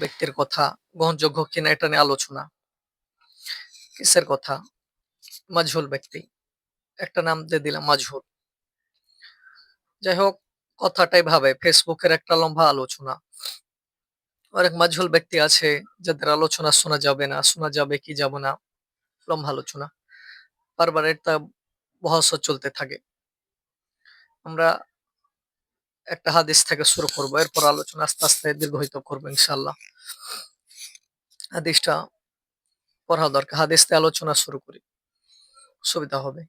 ব্যক্তির কথা, গ্রহণযোগ্য কিনা এটা নিয়ে আলোচনা। কিসের কথা? মাজহুল ব্যক্তি। একটা নাম দিয়ে দিলাম, মাজহুল। যাই হোক কথাটাই ভাবে, ফেসবুকের একটা লম্বা আলোচনা। অনেক মাজহুল ব্যক্তি আছে, যাদের আলোচনা শোনা যাবে না, শোনা যাবে কি যাবে না, লম্বা আলোচনা। বারবার এটা বহস চলতে থাকে। আমরা একটা হাদিস থেকে শুরু করব। এরপর আলোচনা আস্তে আস্তে দীর্ঘিত করব ইনশাল্লাহ হাদিসটা পড়া দরকার। হাদিস থেকে আলোচনা শুরু করি। সুবিধা হবে।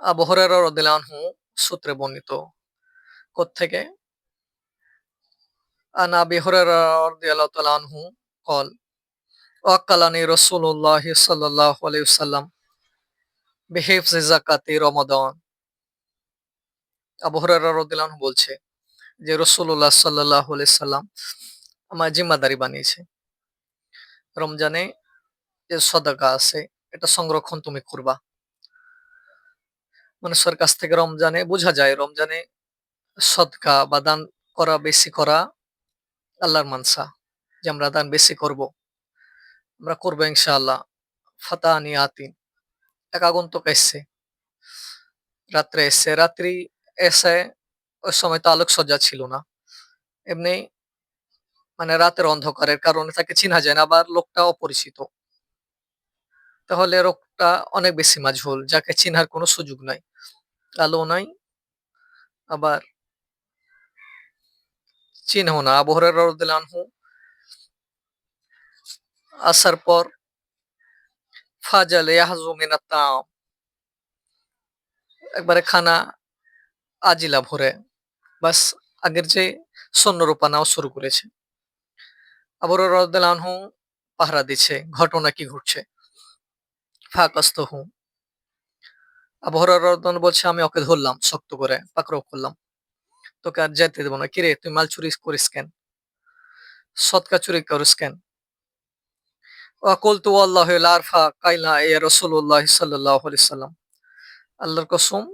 আবহরের রদিলানহু সূত্রে বর্ণিত, কোত্থেকে? আন আবি হুরায়রা রাদিয়াল্লাহু তাআলা আনহু কল, ওয়াক্কালানি রাসূলুল্লাহ সাল্লাল্লাহু আলাইহি ওয়াসাল্লাম। বিহিফজ যাকাতি রমাদান। আবু হুরায়রা রাদিয়াল্লাহু আনহু বলছে যে, রাসূলুল্লাহ সাল্লাল্লাহু আলাইহি সাল্লাম আমার জিম্মাদারি বানিয়েছে। রমজানে যে সদাকা আছে, এটা সংরক্ষণ তুমি করবা। মানুষের কাছ থেকে রমজানে বোঝা যায়, রমজানে সদকা বা দান করা, বেশি করা আল্লাহর মানসা যে আমরা দান বেশি করব। আমরা করব ইনশাআল্লাহ। ফাতানি আতিন। আগন্তক এসছে রাত্রে এসছে রাত্রি এসে ওই সময় তো আলোক সজ্জা ছিল না। এমনি মানে রাতের অন্ধকারের কারণে তাকে চিনা যায় না, আবার লোকটা অপরিচিত। তাহলে রোগটা অনেক বেশি মাঝহুল, যাকে চিনার কোনো সুযোগ নাই, আলো নাই, আবার চিহ্ন না। আবু হুরায়রা আনহু। আসার পর ফাজাল, ইয়াহজু মিনাত তাম। একবারে খানা আজিলা ভরে। বাস, আগের যে স্বর্ণরূপা নাও শুরু করেছে। আবু হুরায়রা আনহু পাহারা দিচ্ছে, ঘটনা কি ঘটছে? ফাকাস্ত হুম আবু হুরায়রা বলছে, আমি ওকে ধরলাম শক্ত করে, পাকড়াও করলাম। তোকে আর যেতে দেবো না। কিরে তুই মাল চুরি করিস কেন? সৎকা চুরি করিস কেন? ওয়াকুলতু আল্লাহ কাইলা আল্লাহর কসম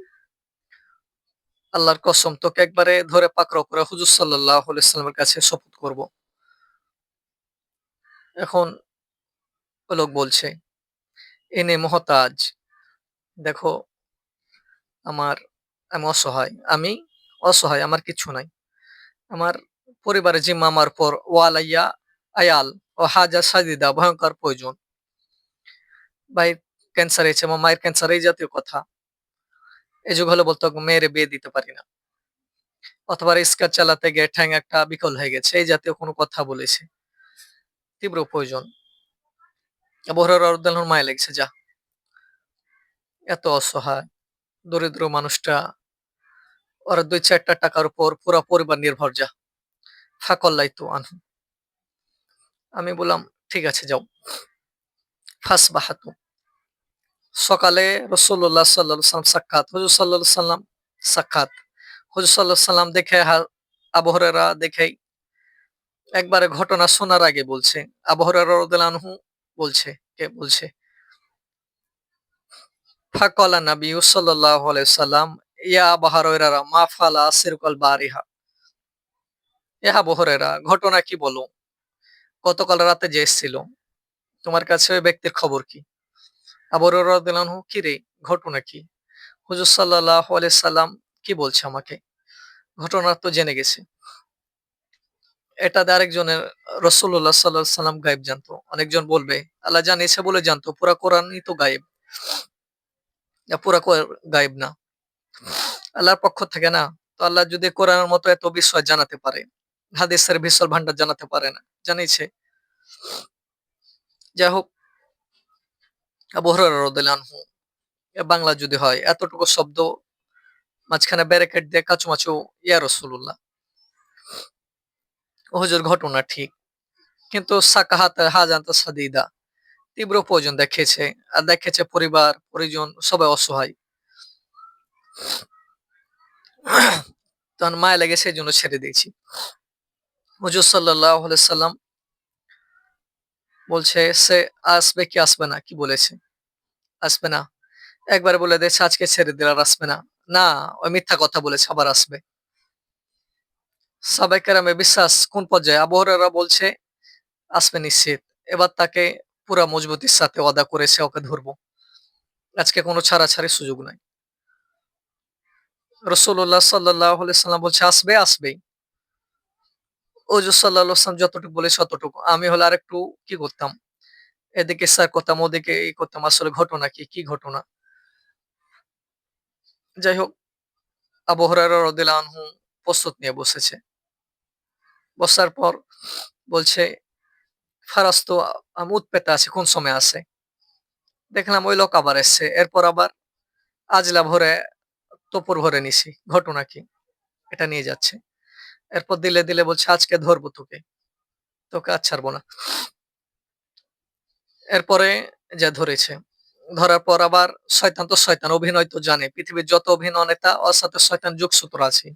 আল্লাহর কসম, তোকে একবারে ধরে করে কাছে শপথ করব। এখন লোক বলছে এনে মহতাজ, দেখো আমার, আমি অসহায় আমি অসহায়, আমার কিছু নাই। আমার পরিবারের জিম্মা আমার পর ওয়ালাইয়া আয়াল ও হাজা সাজিদা ভয়ঙ্কর প্রয়োজন ভাইয়ের ক্যান্সার হয়েছে আমার মায়ের ক্যান্সার এই জাতীয় কথা এই যুগ হলে বলতো মেয়েরে বিয়ে দিতে পারি না অথবা রিস্কার চালাতে গিয়ে ঠ্যাং একটা বিকল হয়ে গেছে এই জাতীয় কোনো কথা বলেছে তীব্র প্রয়োজন বহরার মায় লেগেছে যা এত অসহায় দরিদ্র মানুষটা ওর দুই চারটা টাকার উপর পুরো পরিবার নির্ভর যা ফাকল্লাই তো আনহু আমি বললাম, ঠিক আছে, যাও। ফাঁস বাহাতু। সকালে রসুল্লাহ সাল্লাহ সাল্লাম সাক্ষাৎ, হজুর সাল্লাহ সাল্লাম সাক্ষাৎ। হজুর সাল্লাহ সাল্লাম দেখে আবহরেরা দেখেই একবারে ঘটনা শোনার আগে বলছে আবহরেরা আনহু বলছে, কে বলছে? ফাকলা নবী সাল্লাহ সাল্লাম ইয়া বাহারা মা ফালা সিরকল বারিহা। ইহা বহরেরা ঘটনা কি বলো? গতকাল রাতে যে এসছিল, তোমার কাছে ওই ব্যক্তির খবর কি? আবর দিলানহু কি রে? ঘটনা কি? হুজুর সাল্লাহ সাল্লাম কি বলছে আমাকে? ঘটনা তো জেনে গেছে। এটা আরেকজনের রসুল্লাহ সাল্লাহ সাল্লাম গায়েব জানতো। অনেকজন বলবে, আল্লাহ জানিয়েছে বলে জানতো, পুরা কোরআনই তো গায়েব। পুরা গায়েব না। আল্লাহর পক্ষ থেকে না, তো আল্লাহ যদি কোরআনের মতো এত বিষয় জানাতে পারে, হাদিসের বিশাল ভান্ডার জানাতে পারে না। জানিয়েছে। যাই হোক বাংলা যদি হয়, এতটুকু শব্দ মাঝখানে ব্যারিকেড দিয়ে কাচুমাচু, ইয়া রসুল্লাহ হুজুর ঘটনা ঠিক, কিন্তু সাকাহাত হাজান্ত সাদিদা, তীব্র প্রয়োজন দেখেছে আর দেখেছে পরিবার, পরিজন, সবাই অসহায়। তখন মায়া লেগে সেই জন্য ছেড়ে দিয়েছি। হুজুর সাল্লাহ সাল্লাম বলছে সে আসবে কি আসবে না কি বলেছে আসবে না একবার বলে দিয়েছে আজকে ছেড়ে দিলে আর আসবে না না ওই মিথ্যা কথা বলেছে আবার আসবে সাহাবায়ে কেরামের বিশ্বাস কোন পর্যায়ে? আবু হুরায়রা বলছে, আসবে নিশ্চিত। এবার তাকে পুরা মজবুতির সাথে ওয়াদা করেছে ওকে ধরবো। আজকে কোনো ছাড়াছাড়ির সুযোগ নাই। রাসূলুল্লাহ সাল্লাল্লাহু আলাইহি সাল্লাম বলছে, "আসবে, আসবেই।" হুজুর সাল্লাল্লাহু আলাইহি ওয়াসাল্লাম যতটুকু বলেছে অতটুকু। আমি হলে আরেকটু কি করতাম? এদিকে স্যার করতাম, ওদিকে এই করতাম। আসলে ঘটনা কি? কি ঘটনা? যাই হোক, আবু হুরায়রা আনহু প্রস্তুত নিয়ে বসেছে। বসার পর বলছে, "ফারাজ তো উৎপেতে আছি, কোন সময় আসে?" দেখলাম ওই লোক আবার এসছে। এরপর আবার আজলা ভরে তোপর ভরে নিছি। ঘটনা কি? এটা নিয়ে যাচ্ছে। এরপর দিলে, দিলে বলছে, "আজকে ধরবো তোকে। তোকে আজ ছাড়বো না।" এরপরে যে ধরেছে। ধরার পর আবার শয়তান তো শয়তান, অভিনয় তো জানে। পৃথিবীর যত অভিনেতা ওর সাথে শয়তান যোগসূত্র আছে।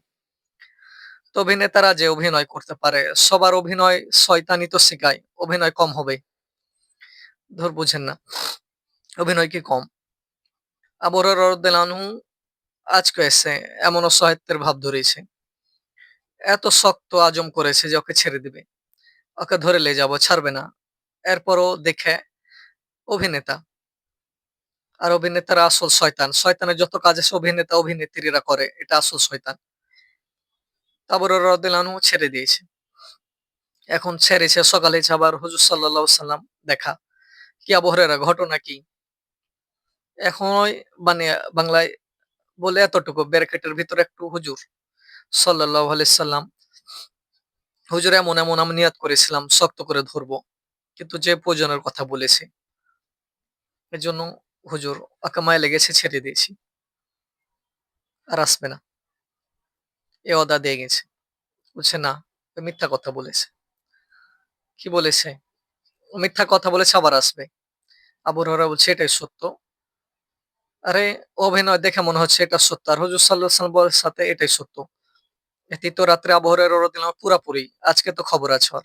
তো অভিনেতারা যে অভিনয় করতে পারে, সবার অভিনয় শয়তানই তো শেখায় অভিনয় কম হবে। ধর বুঝেন না। অভিনয় কি কম? আবু হুরায়রা আজকে এসে এমন অসহায়ত্বের ভাব ধরেছে। এত শক্ত আজম করেছে যে ওকে ছেড়ে দিবে। ওকে ধরে নিয়ে যাব, ছাড়বে না। এরপরও দেখে অভিনেতা। আর অভিনেতারা আসল শয়তান। শয়তানের যত কাজ আছে অভিনেতা অভিনেত্রীরা করে। এটা আসল শয়তান। রাদিয়াল্লাহু আনহু ছেড়ে দিয়েছে। এখন ছেড়েছে সকালে আবার হুজুর সাল্লাল্লাহু সাল্লাম দেখা। কি আবু হুরায়রা ঘটনা কি? এখন মানে বাংলায় বলে এতটুকু ব্যারিকেডের ভিতরে একটু হুজুর সাল্লাল্লাহু আলাইহি সাল্লাম হুজুর এমন, এমন আমি নিয়াত করেছিলাম শক্ত করে ধরবো। কিন্তু যে প্রয়োজনের কথা বলেছে। এজন্য হুজুর ওকে মায়া লেগেছে ছেড়ে দিয়েছি। আর আসবে না। এ অদা দিয়ে গেছে। বলছে, "না, মিথ্যা কথা বলেছে।" কি বলেছে? মিথ্যা কথা বলেছে আবার আসবে। আবু হুরায়রা বলছে, "এটাই সত্য।" আরে অভিনয় দেখে মনে হচ্ছে এটা সত্য। আর হুজুর সাল্লাহ সাথে এটাই সত্য। তৃতীয় রাত্রে আবু হুরায়রা রাদিয়াল্লাহু আনহু পুরাপুরি আজকে তো খবর আছে ওর।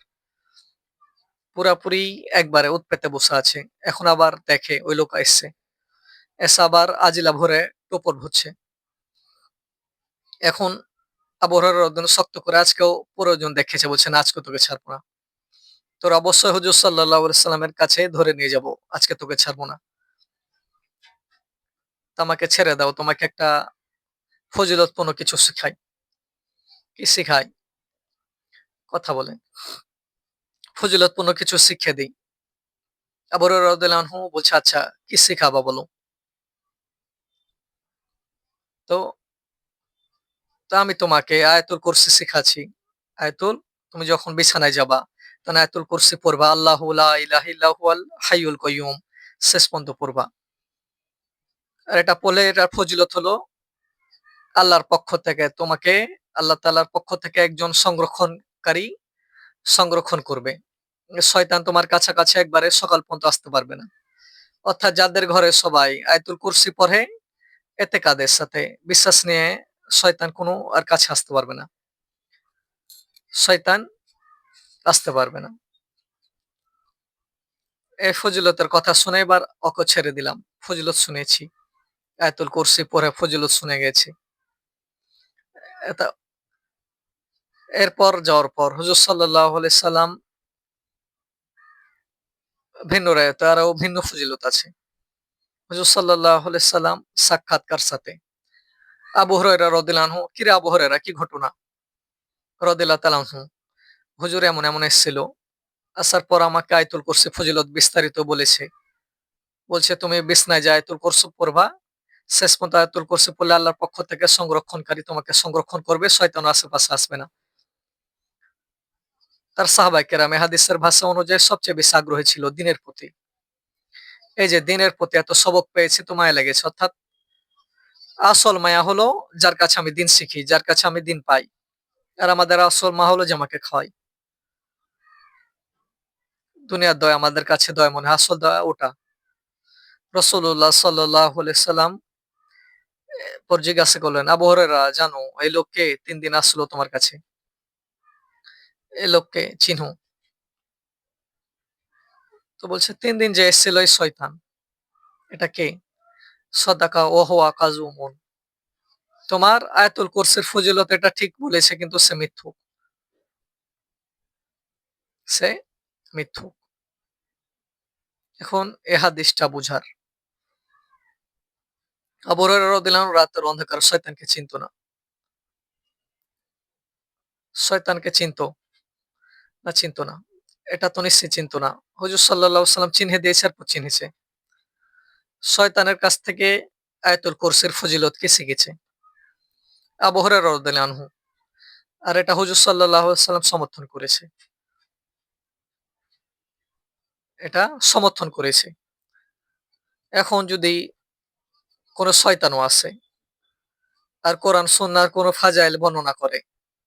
পুরাপুরি একবারে উৎপেতে বসে আছে। এখন আবার দেখে ওই লোক আসছে এসে আবার আজিলা ভরে টোপর ভরছে। এখন আবু হুরায়রা রাদিয়াল্লাহু শক্ত করে আজকেও প্রয়োজন দেখেছে বলছে, "না আজকে তোকে ছাড়বো না। তোর অবশ্যই হুজুর সাল্লামের কাছে ধরে নিয়ে যাব। আজকে তোকে ছাড়বো না।" তো আমাকে ছেড়ে দাও। তোমাকে একটা ফজিলতপূর্ণ কিছু শিখাই। কি শিখাই? কথা বলেন। ফজিলতপূর্ণ কিছু শিক্ষা দেই। আবু হুরায়রা রাদিয়াল্লাহু আনহু বলছে, "আচ্ছা কি শিখাবা বলো?" তো তো আমি তোমাকে আয়াতুল কুরসি শিখাচ্ছি। আয়াতুল তুমি যখন বিছানায় যাবা, তখন আয়াতুল কুরসি পড়বা। আল্লাহু লা ইলাহা ইল্লা হুয়াল হাইয়ুল কাইয়্যুম শেষ পর্যন্ত পড়বা। আর এটা পড়লে এটার ফজিলত হলো আল্লাহর পক্ষ থেকে তোমাকে আল্লাহ তাআলার পক্ষ থেকে একজন সংরক্ষণকারী সংরক্ষণ করবে। শয়তান তোমার কাছাকাছি একবারে সকাল পর্যন্ত আসতে পারবে না। অর্থাৎ যাদের ঘরে সবাই আয়াতুল কুরসি পড়ে, এতেকাদের সাথে বিশ্বাস নিয়ে শয়তান কোনো আর কাছে আসতে পারবে না। শয়তান আসতে পারবে না। এই ফজিলতের কথা শুনে এবার অক ছেড়ে দিলাম। ফজিলত শুনেছি। আয়তুল কুরসি পড়ে ফজিলত শুনে গেছি। এটা এরপর যাওয়ার পর হুজুর আলাইহি সাল্লাম ভিন্ন রায়ত আরও ভিন্ন ফজিলত আছে। হুজুর আলাইহি সাল্লাম সাক্ষাৎকার সাথে আবু হুরায়রা রাদিয়াল্লাহু আনহু, "কিরে আবু কি ঘটনা?" রাদিয়াল্লাহু তাআলা আনহু, "হুজুর এমন, এমন এসেছিল। আসার পর আমাকে আয়তুল কুরসি ফজিলত বিস্তারিত বলেছে। বলছে তুমি বিছনায় যে আয়াতুল কুরসি পড়বা, শেষ পর্যন্ত আয়তুল কুরসি পড়লে আল্লাহর পক্ষ থেকে সংরক্ষণকারী তোমাকে সংরক্ষণ করবে, শয়তান আশেপাশে আসবে না।" তার সাহাবায়ে কেরাম এ হাদিসের ভাষা অনুযায়ী সবচেয়ে বেশি আগ্রহী ছিল দিনের প্রতি। এই যে দিনের প্রতি এত সবক পেয়েছি তো মায়া লেগেছে। অর্থাৎ আসল মায়া হলো যার কাছে আমি দিন শিখি, যার কাছে আমি দিন পাই। আর আমাদের আসল মা হলো যে আমাকে খাওয়াই দুনিয়ার দয়া আমাদের কাছে দয়া মনে আসল দয়া ওটা। সাল্লাল্লাহু সাল্লাম পর জিজ্ঞাসা করলেন, "আবু হুরায়রা জানো এই লোককে তিন দিন আসলো তোমার কাছে। লোককে চিনো?" তো বলছে, তিন দিন যে এসেছিল এই শয়তান। এটা কে?" "সাদাকা ওয়া হুয়া কাযুমুন।" তোমার আয়াতুল কুরসির ফজিলত এটা ঠিক বলেছে কিন্তু সে মিথ্যুক। সে মিথ্যুক। এখন এ হাদিসটা বুঝার। আবু দিলাম রাতের অন্ধকার শয়তানকে চিনত না। শয়তানকে চিনত? না চিনত না। এটা তো নিশ্চয়ই চিনত না। হুজুর সাল্লাল্লাহু সাল্লাম চিহ্নে দিয়েছে এরপর চিনেছে। শয়তানের কাছ থেকে আয়তুল কোর্সের ফজিলত কে শিখেছে? আবু হুরায়রা আনহু। আর এটা হুজুর সাল্লাল্লাহু সাল্লাম সমর্থন করেছে। এটা সমর্থন করেছে। এখন যদি কোন শয়তানও আসে আর কোরআন সুন্নাহর কোন ফাজাইল বর্ণনা করে।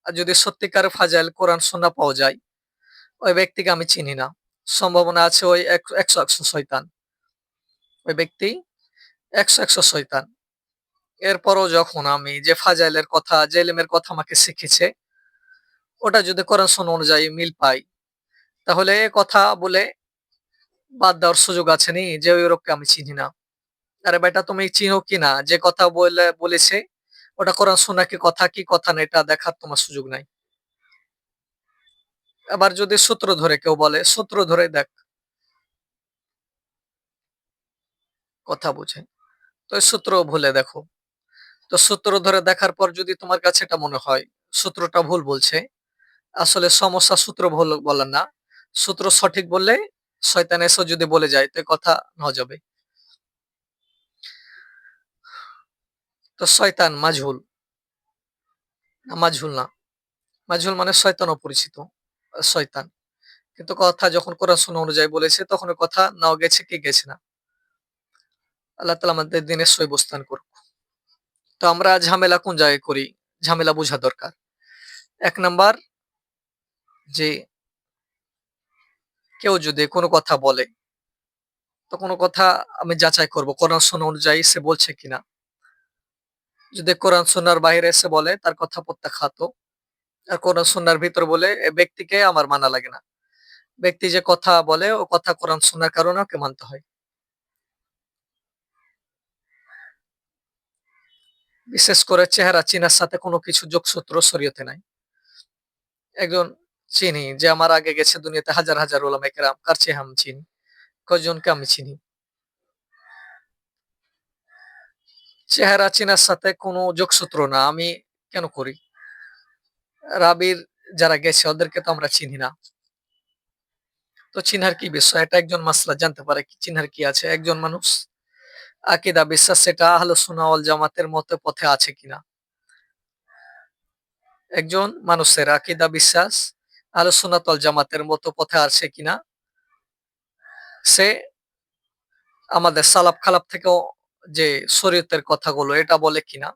আর যদি সত্যিকার ফাজাইল কোরআন সুন্নাহ পাওয়া যায়, ওই ব্যক্তিকে আমি চিনি না। সম্ভাবনা আছে ওই এক ১০০, ১০০ শয়তান। ওই ব্যক্তি একশো একশো শৈতান এরপরও যখন আমি যে ফাজাইলের কথা, জেলেমের কথা আমাকে শিখিয়েছে, ওটা যদি কোরআন সুন্নাহ অনুযায়ী মিল পাই, তাহলে এ কথা বলে বাদ দেওয়ার সুযোগ আছে নি যে ওই লোককে আমি চিনি না। আরে বেটা তুমি চিনো কিনা যে কথা বলে বলেছে ওটা কোরআন শোনা কি কথা কি কথা না এটা দেখার তোমার সুযোগ নাই। আবার যদি সূত্র ধরে কেউ বলে, সূত্র ধরে দেখ। কথা বুঝে। তো সূত্র ভুলে দেখো। তো সূত্র ধরে দেখার পর যদি তোমার কাছে এটা মনে হয় সূত্রটা ভুল বলছে, আসলে সমস্যা সূত্র ভুল বলার না। সূত্র সঠিক বললে শয়তান এসেও যদি বলে যায় তো কথা ন যাবে। তো শয়তান মাজহুল। না মাজহুল না। মাজহুল মানে শয়তান অপরিচিত। শয়তান। কিন্তু কথা যখন কোরআন সুন্নাহ অনুযায়ী বলেছে তখন কথা নাও গেছে কি গেছে না। আল্লাহ তালা আমাদের দিনের সই বুস্তান করুক। তো আমরা ঝামেলা কোন জায়গায় করি? ঝামেলা বোঝা দরকার। এক নাম্বার যে কেউ যদি কোনো কথা বলে, তো কোনো কথা আমি যাচাই করব কোরআন সুন্নাহ অনুযায়ী সে বলছে কিনা। যদি কোরআন সুন্নাহর বাইরে এসে বলে তার কথা প্রত্যাখ্যাত। আর কোরআন সুন্নাহর ভিতর বলে ব্যক্তিকে আমার মানা লাগে না। ব্যক্তি যে কথা বলে ও কথা কোরআন সুন্নাহর কারণে ওকে মানতে হয়। বিশেষ করে চেহারা চিনার সাথে কোনো কিছু যোগসূত্র শরীয়তে নাই। একজন চিনি যে আমার আগে গেছে দুনিয়াতে হাজার, হাজার উলামায়ে কেরাম কার চেয়ে আমি চিনি? কয়জনকে আমি চিনি? চেহারা চিনার সাথে কোনো যোগসূত্র না। আমি কেন করি? রাবির যারা গেছে, ওদেরকে তো আমরা চিনি না। তো চিনহার কি বিষয়? এটা একজন মাসলা, জানতে পারে কি চিনহার কি আছে? একজন মানুষ, আকিদা বিশ্বাস, সেটা আহলে সুন্নাহ ওয়াল জামাতের মতে পথে আছে কিনা? একজন মানুষের আকিদা বিশ্বাস, আহলে সুন্নাত ওয়াল জামাতের মতো পথে আছে কিনা? সে আমাদের সালাপ খালাপ থেকেও যে শরীয়তের কথাগুলো, এটা বলে কিনা?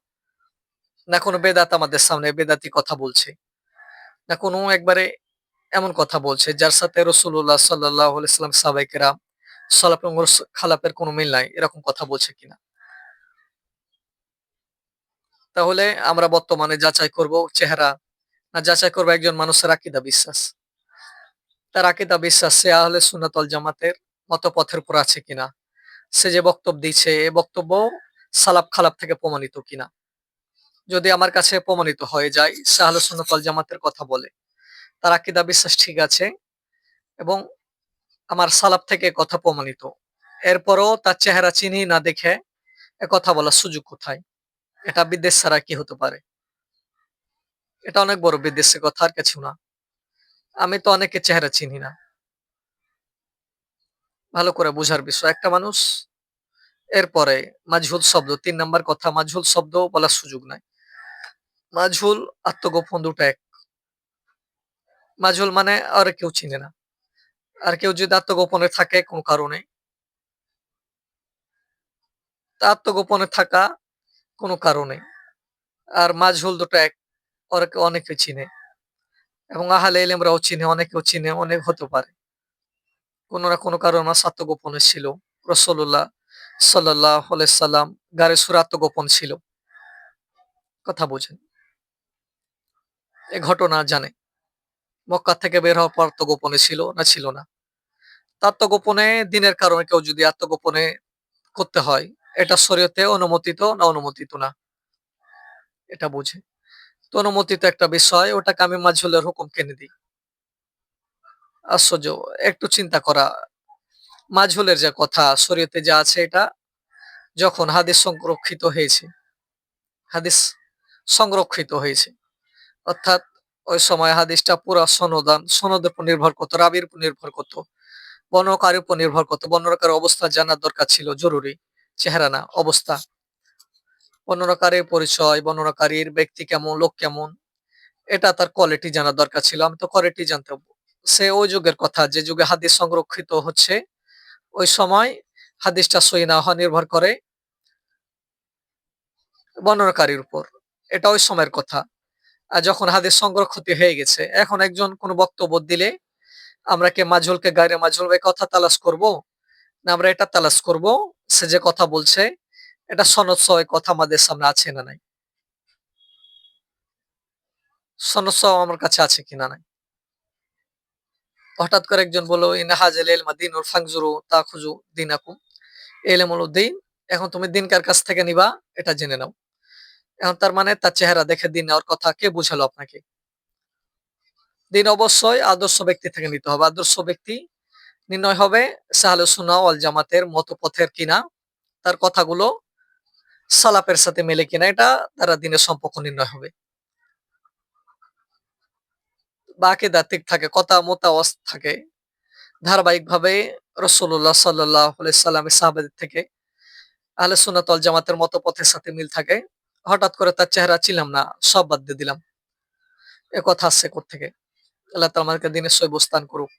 না কোনো বেদাত আমাদের সামনে বেদাতি কথা বলছে। না কোনো একবারে এমন কথা বলছে, যার সাথে রাসূলুল্লাহ সাল্লাল্লাহু আলাইহি সাল্লাম, সাহাবায়ে কেরাম সালাফ এবং কোনো মিল নাই, এরকম কথা বলছে কিনা? তাহলে আমরা বর্তমানে যাচাই করব চেহারা, না যাচাই করব একজন মানুষের আকীদা বিশ্বাস। তার আকীদা বিশ্বাস সে আহলে সুন্নাত ওয়াল জামাতের মত পথের উপর আছে কিনা? সে যে বক্তব্য দিচ্ছে এ বক্তব্য সালাপ খালাপ থেকে প্রমাণিত কিনা? যদি আমার কাছে প্রমাণিত হয়ে যায় সে আহলে জামাতের কথা বলে। তার আকীদা বিশ্বাস ঠিক আছে এবং আমার সালাফ থেকে কথা প্রমাণিত। এরপরও তার চেহারা চিনি না দেখে কথা বলার সুযোগ কোথায়? এটা বিদ্বেষ ছাড়া কি হতে পারে? এটা অনেক বড় বিদ্বেষের কথা, আর কিছু না। আমি তো অনেকের চেহারা চিনি না। ভালো করে বুঝার বিষয়। একটা মানুষ এরপরে মাজহুল শব্দ, তিন নাম্বার কথা মাজহুল শব্দ বলার সুযোগ নাই। মাজহুল আত্মগোপন দুটো এক। মাজহুল মানে আর কেউ চিনে না। আর কেউ যদি আত্মগোপনে থাকে কোনো কারণে আত্মগোপনে থাকা কোনো কারণে। আর মাজহুল দুটো এক। ওরাকে অনেকে চিনে। এবং আহালে এলেমরাও চিনে, অনেকেও চিনে, অনেক হতে পারে। কোনো না কোনো কারণে আমার আত্মগোপনে ছিল। রাসূলুল্লাহ সাল্লাল্লাহু আলাইহি সাল্লাম গারে সুরে আত্মগোপন ছিল। কথা বোঝেন। এ ঘটনা জানে। মক্কা থেকে বের হওয়ার পর আত্মগোপনে ছিল না ছিল না? তা আত্মগোপনে দিনের কারণে কেউ যদি আত্মগোপনে করতে হয়, এটা শরীয়তে অনুমোদিত না অনুমোদিত না? এটা বুঝে। তো অনুমোদিত একটা বিষয়, ওটাকে আমি মাজহুলের হুকুম কেনে দিই। আশ্চর্য! একটু চিন্তা করা। মাঝহুলের যে কথা, শরীয়তে যা আছে এটা, যখন হাদিস সংরক্ষিত হয়েছে, হাদিস সংরক্ষিত হয়েছে। অর্থাৎ ওই সময় হাদিসটা পুরা সনদান, সনদের উপর নির্ভর করতো রাবির উপর নির্ভর করতো বর্ণনাকারীর উপর নির্ভর করতো বর্ণনাকারীর অবস্থা জানার দরকার ছিল জরুরি। চেহারা না, অবস্থা। বর্ণনাকারীর পরিচয়, বর্ণনাকারীর ব্যক্তি কেমন, লোক কেমন, এটা তার কোয়ালিটি জানার দরকার ছিল। আমি তো কোয়ালিটি জানতাম। সে ওই যুগের কথা যে যুগে হাদিস সংরক্ষিত হচ্ছে, ওই সময় হাদিসটা সই না হওয়া নির্ভর করে বর্ণনাকারীর উপর। এটা ওই সময়ের কথা। যখন হাদিস সংরক্ষিত হয়ে গেছে, এখন একজন কোন বক্তব্য দিলে আমরা কি মাজহুলকে গায়রে মাজহুল ভাবে কথা তালাশ করব? না আমরা এটা তালাশ করব, সে যে কথা বলছে এটা সনদ সহ কথা আমাদের সামনে আছে না নাই? সনদ সহ আমার কাছে আছে কিনা নাই? হঠাৎ করে একজন বলল, "ইন্না হাযাল ইলমা দীনুন ফানজুরু তাখুযু দীনাকুম।" এলেম হলো দীন। এখন তুমি দিন কার কাছ থেকে নিবা এটা জেনে নাও। এখন তার মানে তার চেহারা দেখে দিন নেওয়ার কথা কে বুঝালো আপনাকে? দিন অবশ্যই আদর্শ ব্যক্তি থেকে নিতে হবে। আদর্শ ব্যক্তি নির্ণয় হবে সে আহলে সুন্নাহ ওয়াল জামাতের মতপথের কিনা, তার কথাগুলো সালাপের সাথে মেলে কিনা এটা তারা দিনের সম্পর্ক নির্ণয় হবে। বা আকিদা ঠিক থাকে, কথা মোতাওয়াজ থাকে। ধারাবাহিকভাবে রাসূলুল্লাহ সাল্লাল্লাহু আলাইহি সাল্লামের সাহাবাদের থেকে আহলে ওয়াল জামাতের মতপথের সাথে মিল থাকে। হঠাৎ করে তার চেহারা ছিলাম না, সব বাদ দিয়ে দিলাম। এ কথা আসছে কোত্থেকে? আল্লাহ তো আমাদেরকে দিনের সই বস্তান করুক।